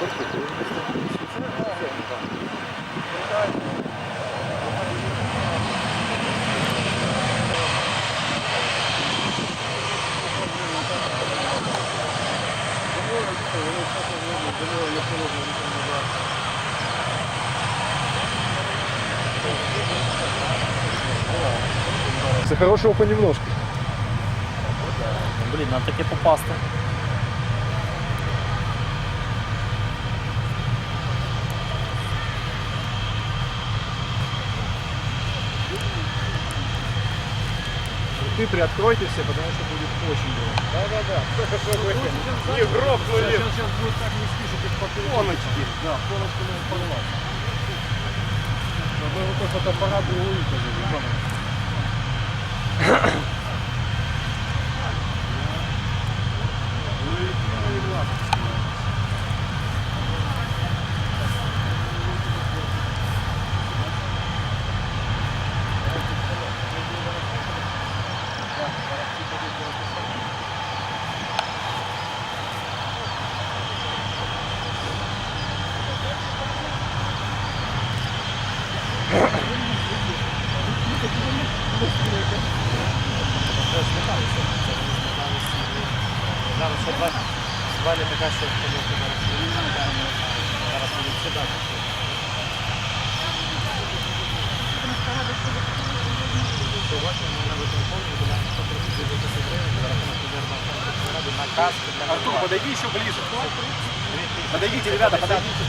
За хорошего понемножку. Блин, надо таки попасти. Ты приоткройте все, потому что будет очень громко. Да-да-да. Не грохнули. Сейчас, сейчас будет так нести, что как Фоночки. Да, фоночку надо порвать. Надо вот этот фотоаппарат и улыбка. за рахунок Прем'єр-Національної ради на каску для Артур, подойди еще ближе. Подойдите, ребята, подойдите.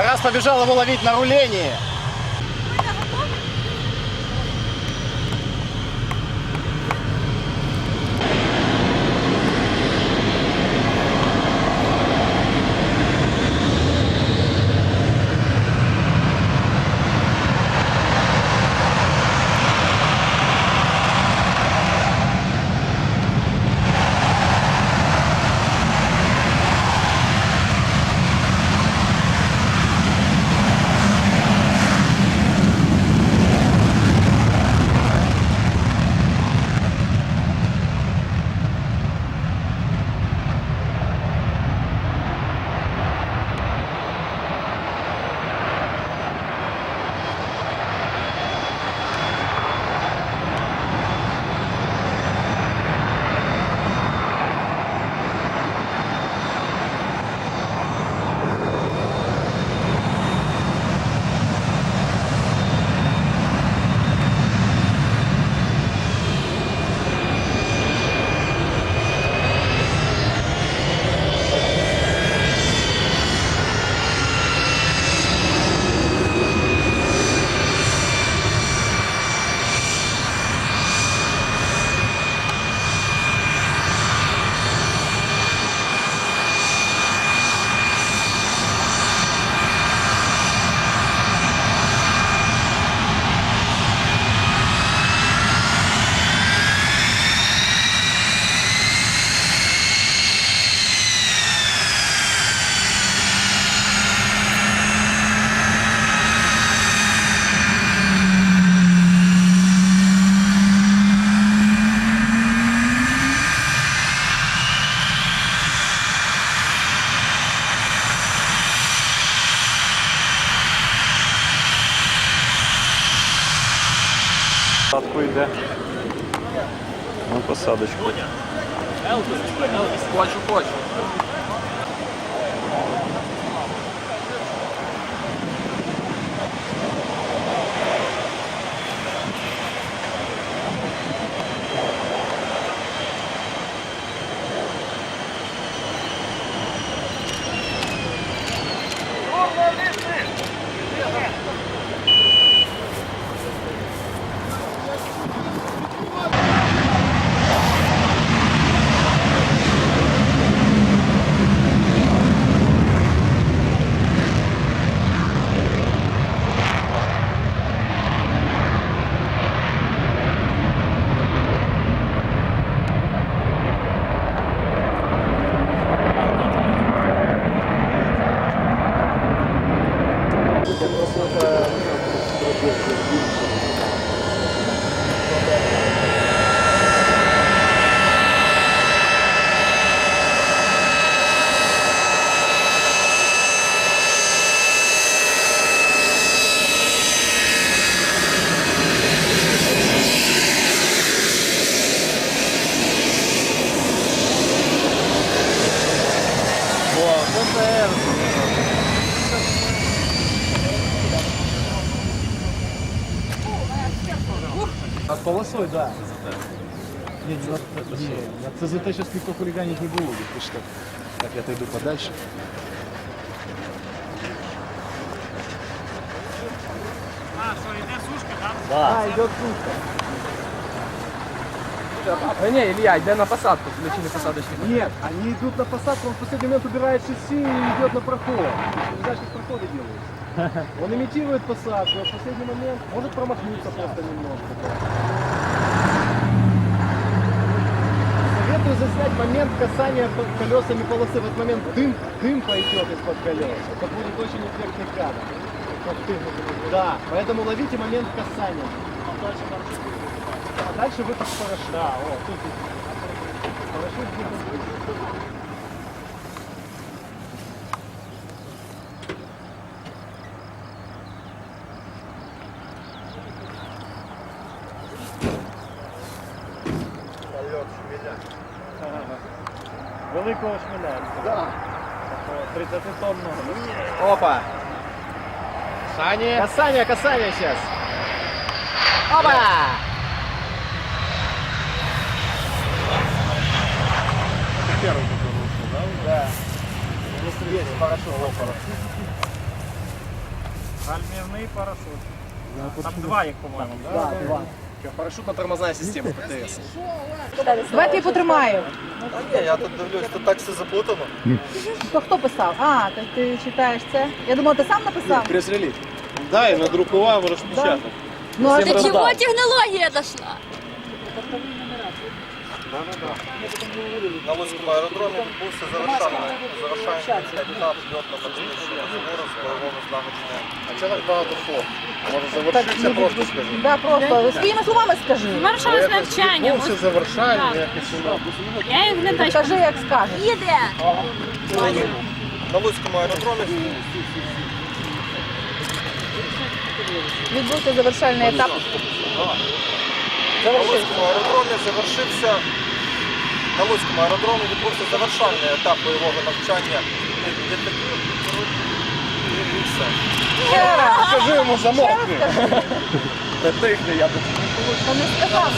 Тарас побежал его ловить на рулении. Посадку йде. На посадочку. Хочу, хочу. Полосой, да. Нет, не над, не, над ЦЗТ сейчас никто хулиганить не будет. Ты что? Так, я отойду подальше. Да, идет сушка. А, не, Илья, йде на посадку, включили посадочник. Нет, они идут на посадку, он в последний момент убирает шасси и идет на проход. Ты же знаешь, как проходы делают. Он имитирует посадку, а в последний момент может промахнуться просто немножко. Советую заснять момент касания колесами полосы. В этот момент дым, дым пойдет из-под колес. Это будет очень эффектный кадр. Да, поэтому ловите момент касания. А дальше выпуск парашют. Да, о, тут парашют будет. Великого шмеля. Да. 30 тонного. Опа! Касание. Касание, касание сейчас. Опа! Первый да? Да. Есть парашют. Альмірний парашут. Там два їх, по-моєму, Да, два. Парашютно-тормозная система ПТС. Давайте я потримаю. Ні, я тут дивлюсь, тут так все заплутано. То хто писав? А, то ти читаєш це? Я думала, ти сам написав? Прес-реліз. Да, і надрукував, розпечатав. Ну, а Всім ти роздав. чого? технология дошла? На Луцькому аеродромі відбувся завершальний завершальний етап льотно-балістичного розбору з бойового злагодження. А чого так багато слов? Може завершився, просто скажи. Да, просто своїми словами скажи. Маршали з навчанням. Відбувся завершальний. Я їх не бачу. Кажи, як скажеш. Їде. На Луцькому аеродромі Відбувся завершальний етап. На Луцькому аеродромі завершився на Луцькому аеродромі відбувся завершальний етап бойового навчання літаків. І все. Скажи йому замовкни. Та тихне, я тут. Не сказав.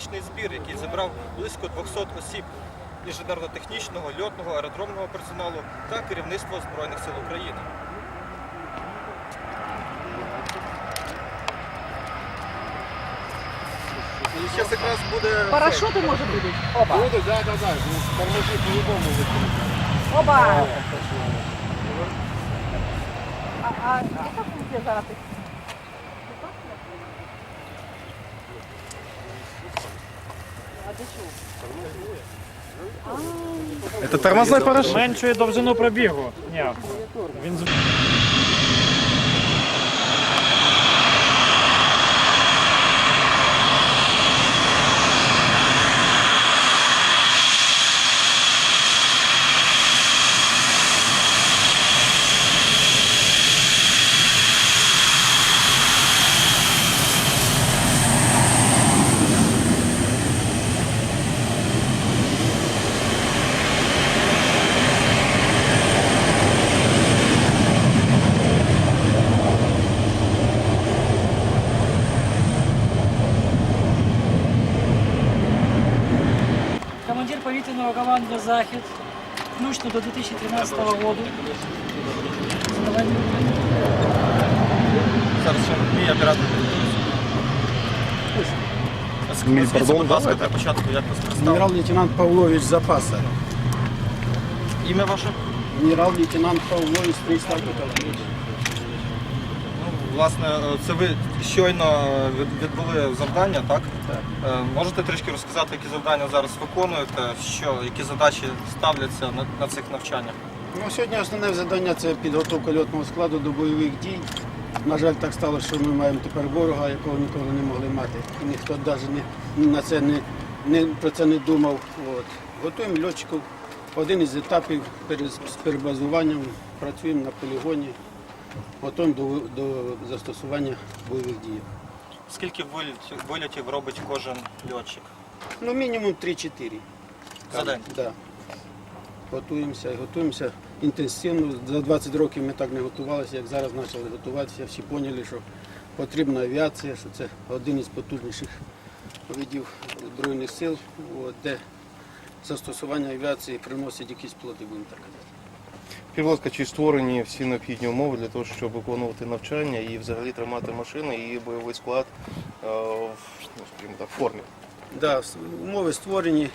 Навчально-методичний збір, який зібрав близько 200 осіб інженерно-технічного, льотного, аеродромного персоналу та керівництва Збройних сил України. І зараз якраз буде Парашути може будуть. Опа. Буде, да, да, да. Тормози по-любому виконати. Опа. А, а яка функція зараз? Это тормозной порошок. Зменшує довжину пробігу. Ні. Він з- повітряного командування Захід, включно до 2013 року. Зараз ще мій оператор. Мій, Скажіть, пардон, будь ласка, да, для початку, як вас представили? Генерал-лейтенант Павлович Запаса. Ім'я ваше? Генерал-лейтенант Павлович Станіслав Миколаївич. Власне, е, це ви щойно е, відбули завдання, так? Так. Е, Можете трішки розказати, які завдання зараз виконуєте, що, які задачі ставляться на, на цих навчаннях? Ну, сьогодні основне завдання це підготовка льотного складу до бойових дій. На жаль, так сталося, що ми маємо тепер ворога, якого ніколи не могли мати. І ніхто навіть не, на це не, не, про це не думав. От. Готуємо льотчиків. Один із етапів перед, з перебазуванням працюємо на полігоні, готуємо до, до застосування бойових дій. Скільки вилітів робить кожен льотчик? Ну, мінімум 3-4. За день? Да. Готуємося і готуємося інтенсивно. За 20 років ми так не готувалися, як зараз почали готуватися. Всі поняли, що потрібна авіація, що це один із потужніших видів Збройних сил, де застосування авіації приносить якісь плоди, будемо так казати. Скажіть, будь ласка, чи створені всі необхідні умови для того, щоб виконувати навчання і взагалі тримати машини і бойовий склад е, в ну, скажімо так, формі? Да, умови створені,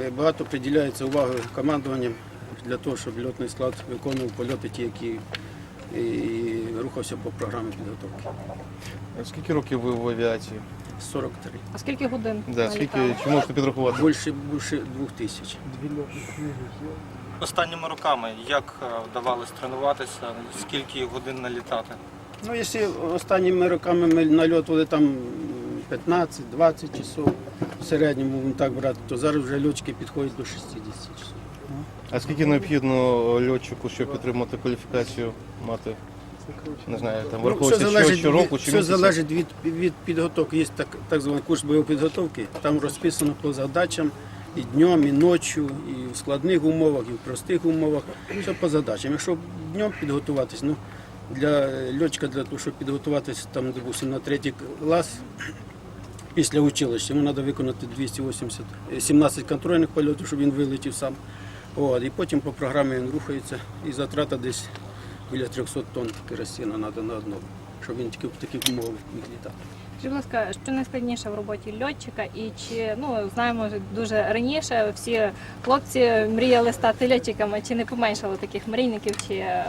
е, багато приділяється уваги командуванням для того, щоб льотний склад виконував польоти ті, які і, рухався по програмі підготовки. Скільки років ви в авіації? 43. А скільки годин? Да, скільки, чи можете підрахувати? Більше, більше двох тисяч. Останніми роками як е, вдавалось тренуватися, скільки годин налітати? Ну, якщо останніми роками ми нальотували там 15-20 часов в середньому, будемо так брати, то зараз вже льотчики підходять до 60 часов. А скільки необхідно льотчику, щоб підтримати кваліфікацію мати? Не знаю, там Ну, враховується що, щороку чи все місяця? залежить від, від підготовки. Є так, так званий курс бойової підготовки, там розписано по задачам і днем, і ночі, і в складних умовах, і в простих умовах. Все по задачам. Якщо днем підготуватись, ну для льотчика, для того, щоб підготуватися там, допустим, на третій клас. Після училища йому треба виконати 280, е, 17 контрольних польотів, щоб він вилетів сам. От, і потім по програмі він рухається і затрата десь біля 300 тонн керосину треба на одного, щоб він тільки в таких умовах міг літати. Скажіть, будь ласка, що найскладніше в роботі льотчика, і чи ну знаємо дуже раніше всі хлопці мріяли стати льотчиками, чи не поменшало таких мрійників, чи е,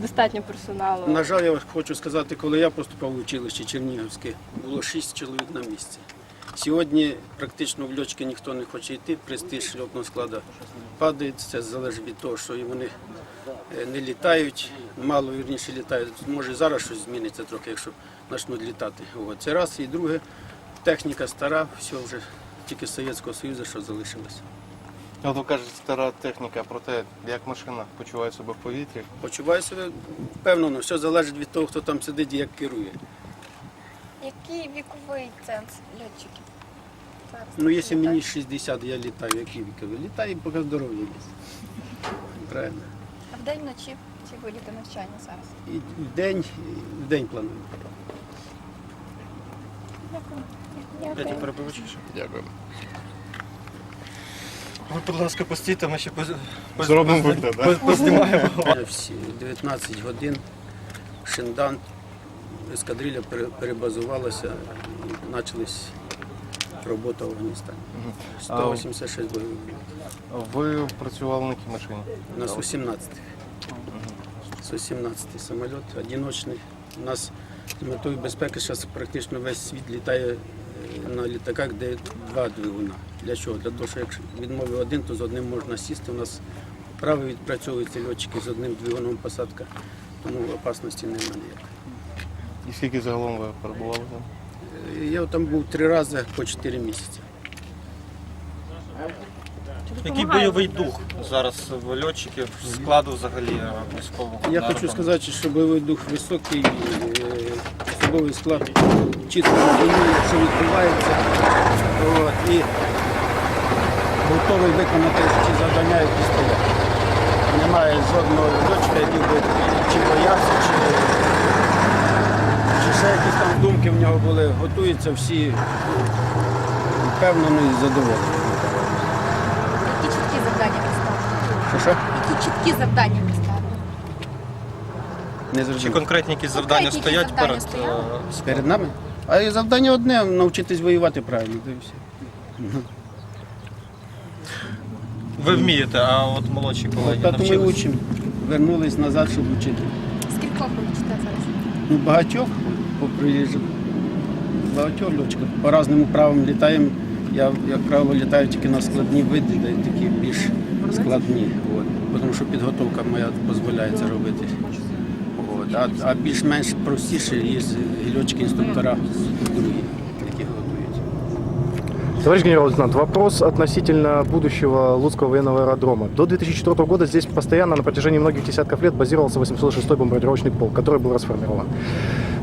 достатньо персоналу? На жаль, я хочу сказати, коли я поступав в училище Чернігівське, було 6 чоловік на місці. Сьогодні практично в льотчики ніхто не хоче йти, престиж льотного складу падає. Це залежить від того, що вони е, не літають, мало вірніше літають. Може зараз щось зміниться трохи, якщо почнуть літати. От. Це раз. І друге, техніка стара, все вже тільки з Совєтського Союзу, що залишилося. От ви кажете, стара техніка, проте як машина почуває себе в повітрі. Почуваю себе впевнено, все залежить від того, хто там сидить і як керує. Який віковий ценз льотчиків? Зараз Ну, якщо літають. мені 60, я літаю, які вікові? Літаю, поки здоров'я є. Правильно. А вдень вночі ці виліти навчання зараз. І в день, в день. Я тебе перебиваю чи що? Дякую. Ви, будь ласка, постійте, ми ще поз... поз- Зробимо поз- вигляд, да? поз- познімаємо. Всі 19 годин Шиндан, ескадрилля пере- перебазувалася і почалась робота в Афганістані. 186 бойових. Ви працювали на якій машині? У нас 18 117 самоліт, одиночний. У нас з метою безпеки зараз практично весь світ літає на літаках, де два двигуна. Для чого? Для того, що якщо відмовив один, то з одним можна сісти. У нас вправо відпрацьовуються льотчики з одним двигуном посадка, тому опасності немає ніякої. І скільки загалом ви перебували там? Е, Я там був три рази по чотири місяці. Який бойовий дух зараз в льотчиків складу взагалі е, військового? Я народу? хочу сказати, що бойовий дух високий, е, особовий склад чітко розуміє, що відбувається. От, і готовий виконати ті завдання, які стоять. Немає жодного льотчика, який би чи боявся, чи, чи ще якісь там думки в нього були. Готуються всі впевнено і задоволені. Які чіткі завдання поставили? Що що? Які чіткі завдання поставили? Не Чи зрозумів. конкретні якісь завдання Конкретні стоять завдання перед стояли? е, Перед нами? А і завдання одне навчитись воювати правильно. та все. Ви вмієте, а от молодші колеги Так ми навчились? учимо. Вернулись назад, щоб вчити. Скількох ви вчите зараз? Ну, багатьох по приїжджу. Багатьох льотчиків. По різним правилам літаємо. Я, як правило, літаю тільки на складні види, де такі більш складні. От. Тому що підготовка моя дозволяє це робити. От. А, а більш-менш простіше є льотчики-інструктора другі, які готують. Товарищ генерал-лейтенант, вопрос относительно будущего Луцкого военного аэродрома. До 2004 года здесь постоянно на протяжении многих десятков лет базировался 806-й бомбардировочный полк, который был расформирован.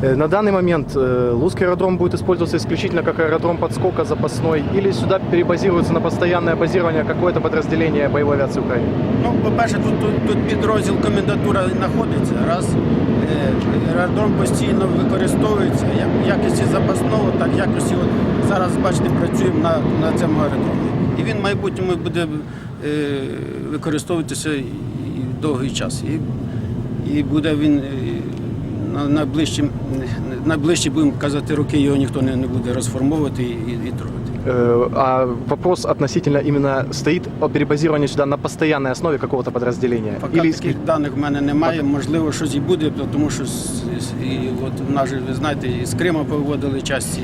Э, На данный момент э, Луцкий аэродром будет использоваться исключительно как аэродром подскока запасной или сюда перебазируется на постоянное базирование какое-то подразделение боевой авиации Украины? Ну, по-перше, тут, тут, тут підрозділ комендатура знаходиться. Раз е, аеродром постійно використовується як в якості запасного, так в якості от зараз бачите, працюємо на, на цьому аеродромі. І він в майбутньому буде е, використовуватися і, довгий час. І, і буде він е, на найближчим, найближчі, будемо казати, роки його ніхто не, не буде розформовувати і, і, і трогати. Э, А вопрос относительно именно стоит о перебазировании сюда на постоянной основе какого-то подразделения? Поки Или таких даних в мене немає. Можливо, щось і буде, тому що і от в нас же, ви знаєте, і з Крима повиводили часті,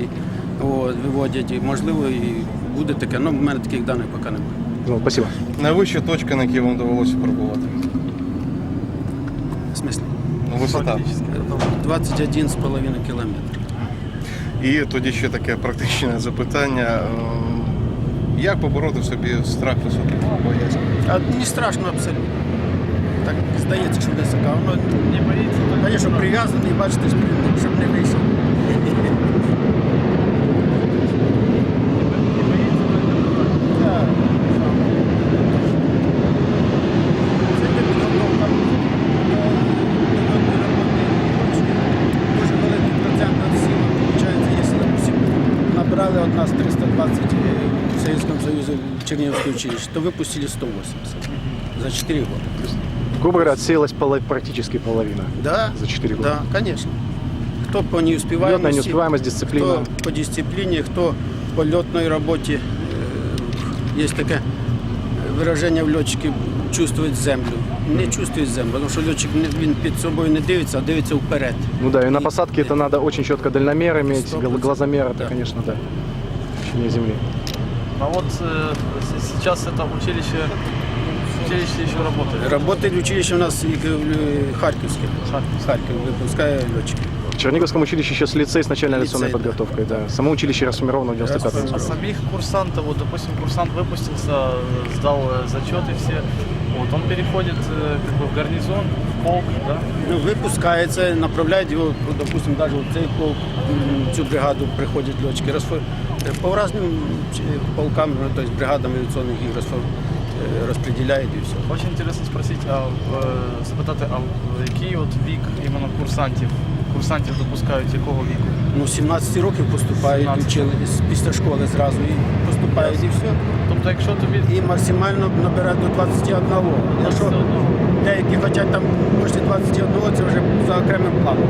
от, виводять. І, можливо, і буде таке. Ну, в мене таких даних поки немає. Ну, спасибо. Найвища точка, на якій вам довелося перебувати? В смислі? Ну, висота. 21,5 кілометр. І тоді ще таке практичне запитання. Ем, Як побороти в собі страх високих? Боязнь? А не страшно абсолютно. Так здається, що висока. Воно не боїться. Звісно, прив'язаний, бачите, щоб не вийшов. Училище, то выпустили 180 за 4 года. Грубо говоря, отсеялась поло- практически половина Да, за 4 года. да, конечно. Кто по неуспеваемости, Летная неуспеваемость, дисциплина. кто по дисциплине, кто по летной работе. Э, Есть такое выражение в льотчике чувствует землю. Не чувствует землю, тому що льотчик не- він під собою не дивиться, а дивиться вперед. Ну да, и на И- посадке это надо очень четко дальномер иметь, Сто гл- процентов, глазомер, это, да. конечно, да. Ощущение земли. А вот э, с- сейчас это училище, училище еще работает. Работает училище у нас і, е, Харківське. Харків випускає льотчиків. В Черниговском училище сейчас лицей с начальной авиационной Лицей, да. подготовкой, да. Само училище расформировано в 95 А самих курсантов, вот, допустим, курсант выпустился, э, сдал э, зачеты все, вот, он переходит э, как бы в гарнизон, в полк, да? Ну, випускається, направляють його, допустимо, навіть в цей полк, м, цю бригаду приходять льотчики. Розфо- По різним чи- полкам, ну, тобто бригадам авіаційних їх розфо- е, розподіляють і все. Очень интересно спросить, а е, запитати, а який от вік іменно курсантів? Курсантів допускають якого віку? Ну, 17 років поступають, 17. учили з- після школи зразу і поступають і все. Тобто, якщо тобі І максимально набирають до 21. Якщо 21, деякі хочуть там після 21, це вже за окремим планом.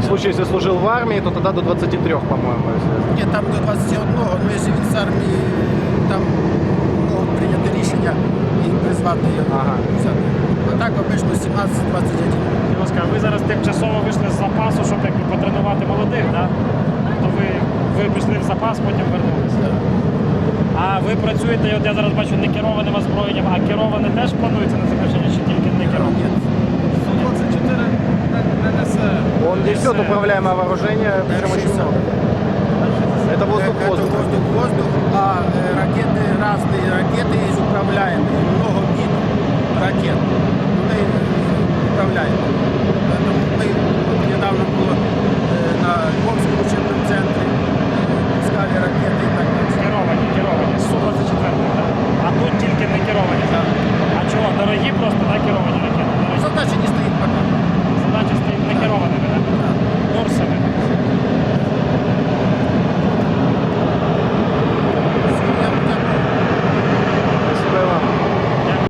В случае, если служил в армии, то тогда до 23, по-моему. если- Ні, там до 21, ну якщо він з армії, там можуть прийняти рішення і призвати його. Ага. взяти. А так обично 17-21. Будь ласка, ви зараз тимчасово вийшли з запасу, щоб якби потренувати молодих, да? То ви, ви пішли в запас, потім вернулися. А ви працюєте, от я зараз бачу, не керованим озброєнням, а кероване теж планується на завершення чи тільки несет управляемое вооружение, причем очень много. Это воздух-воздух. Это воздух-воздух, а э, ракеты разные. Ракеты есть управляемые, много видов ракет. Мы э, управляемые. Поэтому мы вот, недавно было э, на Омском учебном центре, пускали ракеты и так далее. Керовані, керовані, Су-24, так? А тут тільки не керовані, так? А чого, дорогі просто, так, керовані ракети? Ну, задача не стоїть пока. Нахерова, наверное. Норса, наверное.